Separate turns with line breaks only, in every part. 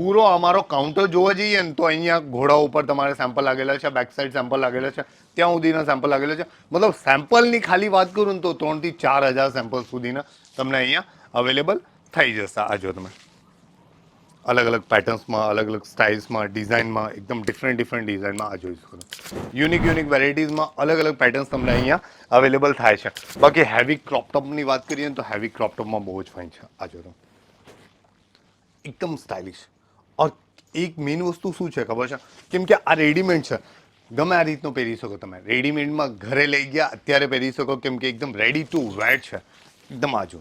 પૂરો અમારો કાઉન્ટર જોવા જઈએ ને તો અહીંયા ઘોડા ઉપર તમારે સેમ્પલ લાગેલા છે બેક સાઈડ સેમ્પલ લાગેલા છે, ત્યાં સુધીના સેમ્પલ લાગેલા છે. મતલબ સેમ્પલની ખાલી વાત કરું ને તો ત્રણથી ચાર હજાર સેમ્પલ સુધીના તમને અહીંયા અવેલેબલ થઈ જશે. આ જો તમે. અલગ અલગ પેટર્ન્સમાં અલગ અલગ સ્ટાઇલ્સમાં ડિઝાઇનમાં એકદમ ડિફરન્ટ ડિફરન્ટ ડિઝાઇનમાં આ જોઈ શકો યુનિક યુનિક વેરાયટીઝમાં અલગ અલગ પેટર્ન્સ તમને અહીંયા અવેલેબલ થાય છે. બાકી હેવી ક્રોપ ટોપની વાત કરીએ તો હેવી ક્રોપ ટોપમાં બહુ જ ફાઇન છે. આ જો એકદમ સ્ટાઇલિશ એક મેઇન વસ્તુ શું છે ખબર છે? કેમ કે આ રેડીમેડ છે. ગમે આ રીતનું પહેરી શકો તમે. રેડીમેડમાં ઘરે લઈ ગયા, અત્યારે પહેરી શકો કેમ કે એકદમ રેડી ટુ વેર છે. એકદમ આ જો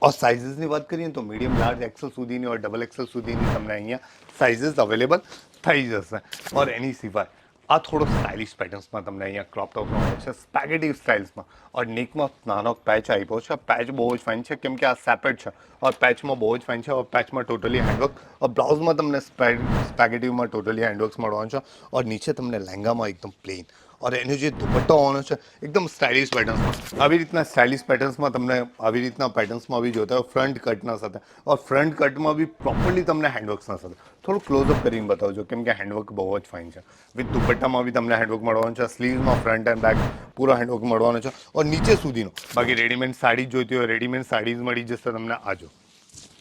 ઓર સાઇઝીસની વાત કરીએ તો મીડિયમ લાર્જ એક્સેલ સુધીની ઓર ડબલ એક્સેલ સુધીની તમને અહીંયા સાઇઝીસ અવેલેબલ થઈ જશે. ઓર એની સિવાય આ થોડો સ્ટાઇલિશ પેટર્ન્સમાં તમને અહીંયા ક્રોપ ટોપ મળે છે. સ્પેગેટિવ સ્ટાઇલ્સમાં ઓર નેકમાં નાનો પેચ આવ્યો છે. પેચ બહુ જ ફાઇન છે. કેમ કે આ સેપરેટ છે. ઓર પેચમાં બહુ જ ફાઇન છે. ઓર પેચમાં ટોટલી હેન્ડવર્ક ઓર બ્લાઉઝમાં તમને સ્પેગેટિવમાં ટોટલી હેન્ડવર્ક્સ મળવાનું છે. ઓર નીચે તમને લહેંગામાં એકદમ પ્લેન ઓર એનો જે દુપટ્ટો આવવાનો છે, એકદમ સ્ટાઇલિશ પેટર્ન્સમાં આવી રીતના સ્ટાઇલિશ પેટર્ન્સમાં તમને, આવી રીતના પેટર્ન્સમાં બી જોતા હોય ફ્રન્ટ કટના સાથે. ઓર ફ્રન્ટ કટમાં બી પ્રોપરલી તમને હેન્ડવર્ક્સના સાથે. થોડું ક્લોઝઅપ કરીને બતાવજો, કેમ કે હેન્ડવર્ક બહુ જ ફાઇન છે. વિથ દુપટ્ટામાં બી તમને હેન્ડવર્ક મળવાનું છે સ્લીવમાં ફ્રન્ટ એન્ડ બેક પૂરો હેન્ડવર્ક મળવાનો છે, ઓર નીચે સુધીનો. બાકી રેડીમેડ સાડી જોઈતી હોય રેડીમેડ સાડીઝ મળી જશે તમને આજો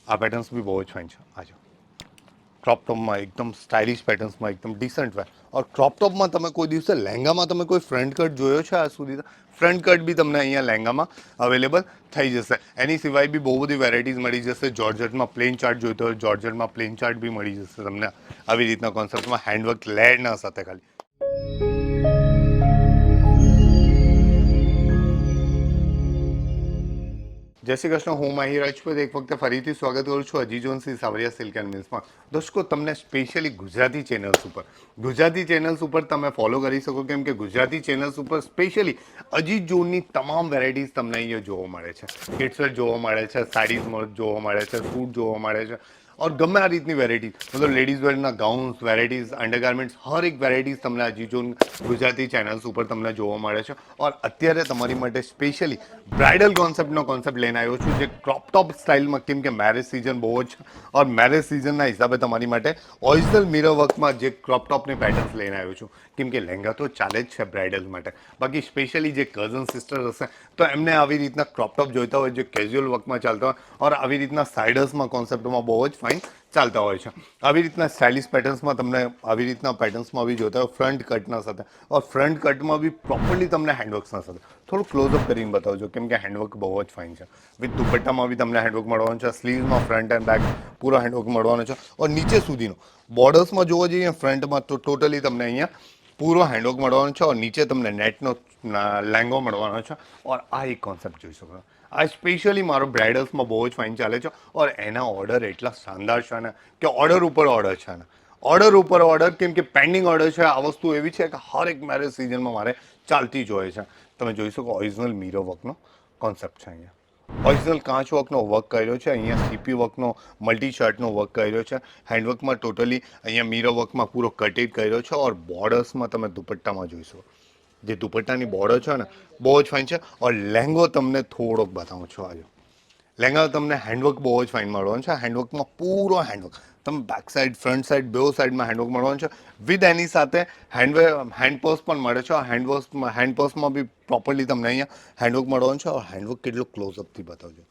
આ પેટર્ન્સ બી બહુ જ ફાઇન છે. આજો ક્રોપ ટોપમાં એકદમ સ્ટાઇલિશ પેટર્ન્સમાં એકદમ ડિસન્ટ વેર ઓર ક્રોપ ટોપમાં તમે કોઈ દિવસે લહેંગામાં તમે કોઈ ફ્રન્ટ કટ જોયો છે આ સુધી? ફ્રન્ટ કટ બી તમને અહીંયા લહેંગામાં અવેલેબલ થઈ જશે. એની સિવાય બી બહુ બધી વેરાયટીઝ મળી જશે. જોર્જેટમાં પ્લેન ચાર્ટ જોઈતો હોય જોર્જેટમાં પ્લેન ચાર્ટ બી મળી જશે તમને. આવી રીતના કોન્સેપ્ટમાં હેન્ડવર્ક લેડના સાથે ખાલી. જય શ્રી કૃષ્ણ, હું માહી રાજપૂત. એક વખતે ફરીથી સ્વાગત કરું છું અજી અજીજોનસી સાવરિયા સિલ્ક એન્ડ મિલ્સમાં. દર્શકો તમને સ્પેશિયલી ગુજરાતી ચેનલ્સ ઉપર, ગુજરાતી ચેનલ્સ ઉપર તમે ફોલો કરી શકો, કેમ કે ગુજરાતી ચેનલ્સ ઉપર સ્પેશિયલી અજીત જોનની તમામ વેરાયટીઝ તમને અહીંયા જોવા મળે છે. કિડ્સવેર જોવા મળે છે, સાડીઝ જોવા મળે છે સૂટ જોવા મળે છે ઓર ગમે આ રીતની વેરાયટી મતલબ લેડીઝ વેરના ગાઉન્સ વેરાયટીઝ અંડરગાર્મેન્ટ્સ હર એક વેરાયટીઝ તમને આ જીજોન ગુજરાતી ચેનલ્સ ઉપર તમને જોવા મળે છે. ઓર અત્યારે તમારી માટે સ્પેશિયલી બ્રાઇડલ કોન્સેપ્ટનો કોન્સેપ્ટ લઈને આવ્યો છું, જે ક્રોપ ટોપ સ્ટાઇલમાં કેમ કે મેરેજ સિઝન બહુ જ છે. ઓર મેરેજ સિઝનના હિસાબે તમારી માટે ઓરિજિનલ મિરર વર્કમાં જે ક્રોપ ટોપની પેટર્ન્સ લઈને આવ્યો છું. કેમ કે લહેંગા તો ચાલે જ છે બ્રાઇડલ માટે. બાકી સ્પેશિયલી જે કઝન સિસ્ટર હશે, તો એમને આવી રીતના ક્રોપ ટોપ જોઈતા હોય, જે કેઝ્યુઅલ વર્કમાં ચાલતા હોય ઓર આવી રીતના સાઇડર્સમાં કોન્સેપ્ટમાં બહુ જ ફાઇન ચાલતા હોય છે. આવી રીતના સ્ટાઇલિશ પેટર્ન્સમાં તમને, આવી રીતના પેટર્ન્સમાં બી જોતા હોય ફ્રન્ટ કટના સાથે. ઓર ફ્રન્ટ કટમાં બી પ્રોપરલી તમને હેન્ડવર્ક્સના સાથે. થોડું ક્લોઝઅપ કરીને બતાવજો કેમ કે હેન્ડવર્ક બહુ જ ફાઇન છે. વિથ દુપટ્ટામાં બી તમને હેન્ડવર્ક મળવાનું છે સ્લીવમાં ફ્રન્ટ એન્ડ બેક પૂરો હેન્ડવર્ક મળવાનો છે. ઓર નીચે સુધીનો બોર્ડર્સમાં જોવા જઈએ ફ્રન્ટમાં તો ટોટલી તમને અહીંયા પૂરો હેન્ડવર્ક મળવાનો છે, ઓર નીચે તમને નેટનો લેંગો મળવાનો છે. ઓર આ એક કોન્સેપ્ટ જોઈ શકો. આ સ્પેશિયલી મારો બ્રાઇડલ્સમાં બહુ જ ફાઇન ચાલે છે ઓર એના ઓર્ડર એટલા શાનદાર છે ને કે ઓર્ડર ઉપર ઓર્ડર છે ને ઓર્ડર ઉપર ઓર્ડર કેમ કે પેન્ડિંગ ઓર્ડર છે, આ વસ્તુ એવી છે કે હર એક મેરેજ સિઝનમાં મારે ચાલતી જ હોય છે. તમે જોઈ શકો ઓરિજિનલ મીરો વર્કનો કોન્સેપ્ટ છે અહીંયા. ઓરિજિનલ કાચ વર્કનો વર્ક કર્યો છે, અહીંયા સીપી વર્કનો મલ્ટી શર્ટનો વર્ક કર્યો છે. હેન્ડવર્કમાં ટોટલી અહીંયા મીરો વર્કમાં પૂરો કટેડ કર્યો છે, ઓર બોર્ડર્સમાં તમે દુપટ્ટામાં જોઈશો જે દુપટ્ટાની બોર્ડર છે ને, બહુ જ ફાઇન છે. ઓર લહેંગો તમને થોડોક બતાવું છું આજે. લહેંગા તમને હેન્ડવર્ક બહુ જ ફાઇન મળવાનું છે. હેન્ડવર્કમાં પૂરો હેન્ડવર્ક તમે બેક સાઈડ ફ્રન્ટ સાઈડ બેઉ સાઈડમાં હેન્ડવર્ક મળવાનું છે. વિથ એની સાથે હેન્ડ પર્સ પણ મળે છે. હેન્ડ હેન્ડપર્સમાં હેન્ડ પર્સમાં બી પ્રોપરલી તમને અહીંયા હેન્ડવર્ક મળવાનું છે. હેન્ડવર્ક કેટલું ક્લોઝઅપથી બતાવજો.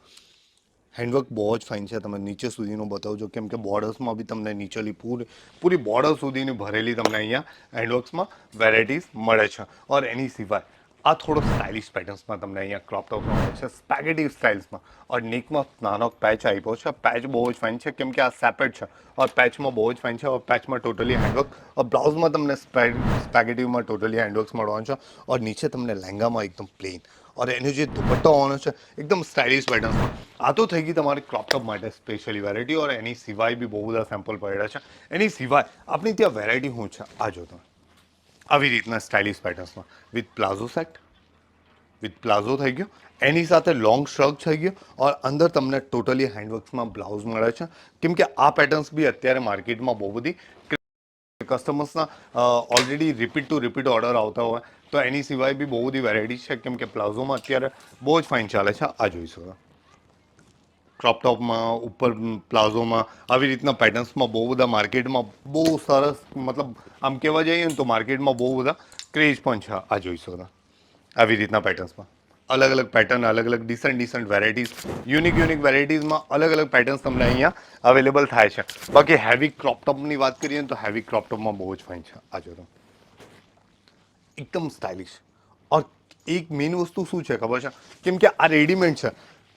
હેન્ડવર્ક બહુ જ ફાઇન છે. તમે નીચે સુધીનું બતાવજો. કેમ કે બોર્ડર્સમાં બી તમને નીચેલી પૂરી પૂરી બોર્ડર સુધીની ભરેલી તમને અહીંયા હેન્ડવર્ક્સમાં વેરાયટીઝ મળે છે. ઓર એની સિવાય આ થોડો સ્ટાઇલિશ પેટર્ન્સમાં તમને અહીંયા ક્રોપ ટોપ મળે છે. સ્પેગેટિવ સ્ટાઇલ્સમાં ઓર નેકમાં નાનો પેચ આવ્યો છે. પેચ બહુ જ ફાઇન છે. કેમ કે આ સેપરેટ છે. ઓર પેચમાં બહુ જ ફાઇન છે. ઓર પેચમાં ટોટલી હેન્ડવર્ક ઓર બ્લાઉઝમાં તમને સ્પેગેટિવમાં ટોટલી હેન્ડવર્ક્સ મળવાનું છે. ઓર નીચે તમને લહેંગામાં એકદમ પ્લેન ઓર એનો જે દુપટ્ટો આવવાનો છે, એકદમ સ્ટાઇલિશ પેટર્ન્સમાં આ તો થઈ ગઈ તમારી ક્રોપટોપ માટે સ્પેશિયલી વેરાયટી ઓર એની સિવાય બી બહુ બધા સેમ્પલ પડ્યા છે. એની સિવાય આપણી ત્યાં વેરાયટી શું છે? આ જો તમે. આવી રીતના stylish પેટર્ન્સમાં with palazzo set with palazzo થઈ ગયો. એની સાથે લોંગ શ્રગ થઈ ગયો ઓર અંદર તમને ટોટલી હેન્ડવર્ક્સમાં બ્લાઉઝ મળે છે. કેમ કે આ પેટર્ન્સ બી અત્યારે માર્કેટમાં બહુ બધી કસ્ટમર્સના already repeat to repeat order આવતા હોય. તો એની સિવાય બી બહુ બધી વેરાયટી છે. કેમ કે પ્લાઝોમાં અત્યારે બહુ જ ફાઇન ચાલે છે. આ જોઈ શકો. ક્રોપ ટોપમાં ઉપર પ્લાઝોમાં આવી રીતના પેટર્ન્સમાં બહુ બધા માર્કેટમાં બહુ સરસ, મતલબ આમ કહેવા જઈએ ને તો માર્કેટમાં બહુ બધા ક્રેઝ પણ છે. આ જોઈ શકો. આવી રીતના પેટર્ન્સમાં અલગ અલગ પેટર્ન અલગ અલગ decent decent varieties unique unique વેરાયટીઝમાં અલગ અલગ પેટર્ન્સ તમને અહીંયા અવેલેબલ થાય છે. બાકી હેવી ક્રોપ ટોપની વાત કરીએ તો હેવી ક્રોપટોપમાં બહુ જ ફાઇન છે. આ જો તમે. એકદમ સ્ટાઇલિશ ઓર એક મેઇન વસ્તુ શું છે ખબર છે? કેમ કે આ રેડીમેડ છે.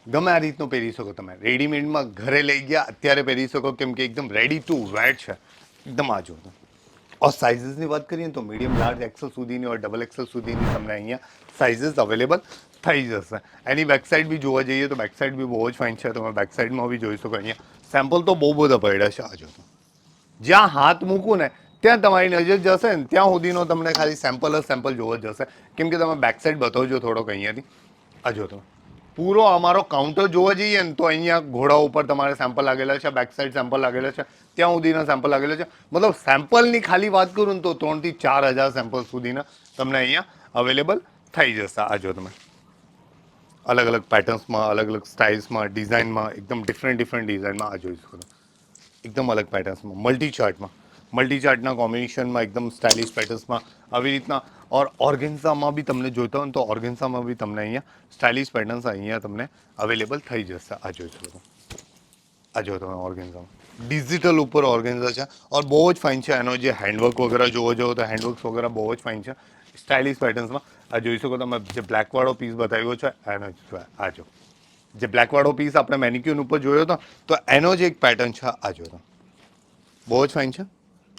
ગમે આ રીતનું પહેરી શકો તમે. રેડીમેડમાં ઘરે લઈ ગયા, અત્યારે પહેરી શકો કેમ કે એકદમ રેડી ટુ વેર છે. એકદમ આ જો ઓર સાઇઝીસની વાત કરીએ તો મીડિયમ લાર્જ એક્સેલ સુધીની ઓર ડબલ એક્સેલ સુધીની તમને અહીંયા સાઇઝીસ અવેલેબલ થઈ જશે. એની બેકસાઇડ બી જોવા જઈએ તો બેકસાઇડ બી બહુ જ ફાઇન છે. તમે બેકસાઇડમાં બી જોઈ શકો અહીંયા. સેમ્પલ તો બહુ બધા પડ્યા છે, આ જો જ્યાં હાથ મૂકું ને ત્યાં તમારી નજર જશે ને, ત્યાં સુધીનો તમને ખાલી સેમ્પલ જ સેમ્પલ જોવો જશે. કેમ કે તમે બેક સાઈડ બતાવજો થોડોક અહીંયાથી. આ જો તમે. પૂરો અમારો કાઉન્ટર જોવા જઈએ ને, તો અહીંયા ઘોડા ઉપર તમારે સેમ્પલ લાગેલા છે બેક સાઈડ સેમ્પલ લાગેલા છે, ત્યાં સુધીના સેમ્પલ લાગેલા છે. મતલબ સેમ્પલની ખાલી વાત કરું ને, તો ત્રણથી ચાર હજાર સેમ્પલ સુધીના તમને અહીંયા અવેલેબલ થઈ જશે. આ જો તમે. અલગ અલગ પેટર્ન્સમાં અલગ અલગ સ્ટાઇલ્સમાં ડિઝાઇનમાં એકદમ ડિફરન્ટ ડિફરન્ટ ડિઝાઇનમાં આ જોઈ શકો. એકદમ અલગ પેટર્ન્સમાં મલ્ટી ચાર્ટમાં મલ્ટી ચાર્ટના કોમ્બિનેશનમાં એકદમ સ્ટાઇલિશ પેટર્ન્સમાં આવી રીતના. ઓર ઓર્ગેન્ઝામાં બી તમને જોઈતા હોય તો ઓર્ગેન્ઝામાં બી તમને અહીંયા સ્ટાઇલિશ પેટર્ન્સ અહીંયા તમને અવેલેબલ થઈ જશે. આ જોઈ શકો આ જો તમે ઓર્ગેન્ઝામાં ડિજિટલ ઉપર ઓર્ગેન્ઝા છે. ઓર બહુ જ ફાઇન છે. એનો જે હેન્ડવર્ક વગેરે જોવો જોવો તો હેન્ડવર્ક્સ વગેરે બહુ જ ફાઇન છે. સ્ટાઇલિશ પેટર્ન્સમાં. આ જોઈ શકો તમે જે બ્લેકવાળો પીસ બતાવ્યો છે, એનો જ આ જો. જે બ્લેકવાળો પીસ આપણે મેનિક્યુન ઉપર જોયો હતો તો એનો જ એક પેટર્ન છે. આ જો બહુ જ ફાઇન છે.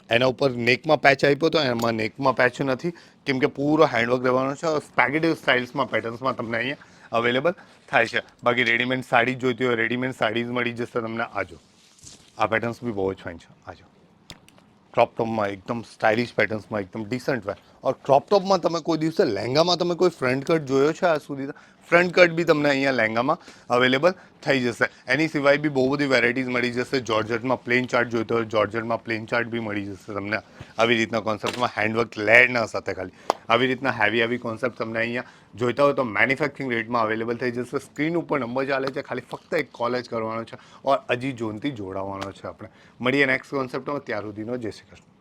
એના ઉપર નેકમાં પેચ આપ્યો હતો, એમાં નેકમાં પેચ નથી. કેમ કે પૂરો હેન્ડવર્ક રહેવાનો છે. સ્પેગેટિવ સ્ટાઇલ્સમાં પેટર્ન્સમાં તમને અહીંયા અવેલેબલ થાય છે. બાકી રેડીમેડ સાડી જોઈતી હોય રેડીમેડ સાડીઝ મળી જશે તમને આજો. આ પેટર્ન્સ બી બહુ જ ફાઇન છે. આજો. ક્રોપ એકદમ સ્ટાઇલિશ પેટર્ન્સમાં એકદમ ડિસન્ટ વેર ક્રોપ ટોપમાં તમે કોઈ દિવસે લહેંગામાં તમે કોઈ ફ્રન્ટ કટ જોયો છે આ સુધી? ફ્રન્ટ કટ બી તમને અહીંયા લહેંગામાં અવેલેબલ થઈ જશે. એની સિવાય બી બહુ બધી વેરાયટીઝ મળી જશે. જોર્જટમાં પ્લેન ચાર્ટ જોઈતો હોય જોર્જટમાં પ્લેન ચાર્ટ બી મળી જશે તમને. આવી રીતના કોન્સેપ્ટમાં હેન્ડવર્ક લેડના સાથે ખાલી. આવી રીતના હેવી હેવી કોન્સેપ્ટ તમને અહીંયા જોઈતા હોય તો મેન્યુફેક્ચરિંગ રેટમાં અવેલેબલ થઈ જશે. સ્ક્રીન ઉપર નંબર ચાલે છે, ખાલી ફક્ત એક કોલેજ કરવાનો છે. ઓર અજી ઝોનથી જોડાવાનો છે આપણે. મળીએ નેક્સ્ટ કોન્સેપ્ટમાં ત્યાર સુધીનો જય શ્રી કૃષ્ણ.